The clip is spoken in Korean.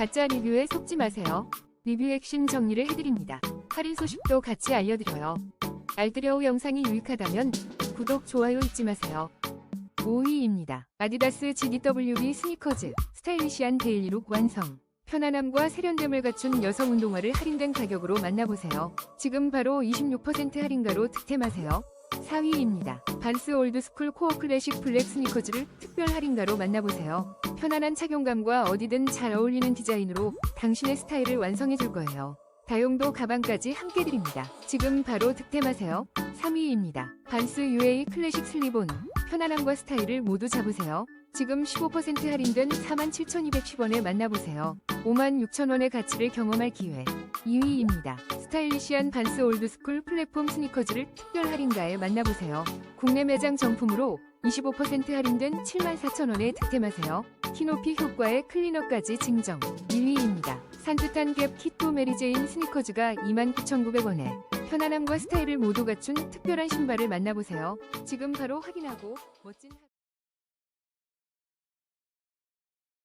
가짜 리뷰에 속지 마세요. 리뷰 핵심 정리를 해드립니다. 할인 소식도 같이 알려드려요. 알뜰여우 영상이 유익하다면 구독, 좋아요 잊지 마세요. 5위입니다. 아디다스 GDWB 스니커즈 스타일리시한 데일리룩 완성. 편안함과 세련됨을 갖춘 여성 운동화를 할인된 가격으로 만나보세요. 지금 바로 26% 할인가로 득템하세요. 4위입니다. 반스 올드스쿨 코어 클래식 블랙 스니커즈를 특별 할인가로 만나보세요. 편안한 착용감과 어디든 잘 어울리는 디자인으로 당신의 스타일을 완성해줄 거예요. 다용도 가방까지 함께 드립니다. 지금 바로 득템하세요. 3위입니다. 반스 UA 클래식 슬리본. 편안함과 스타일을 모두 잡으세요. 지금 15% 할인된 47,210원에 만나보세요. 56,000원의 가치를 경험할 기회. 2위입니다. 스타일리시한 반스 올드스쿨 플랫폼 스니커즈를 특별 할인가에 만나보세요. 국내 매장 정품으로 25% 할인된 74,000원에 득템하세요. 키높이 효과의 클리너까지 증정. 1위입니다. 산뜻한 갭 키토 메리제인 스니커즈가 29,900원에 편안함과 스타일을 모두 갖춘 특별한 신발을 만나보세요. 지금 바로 확인하고 멋진 하-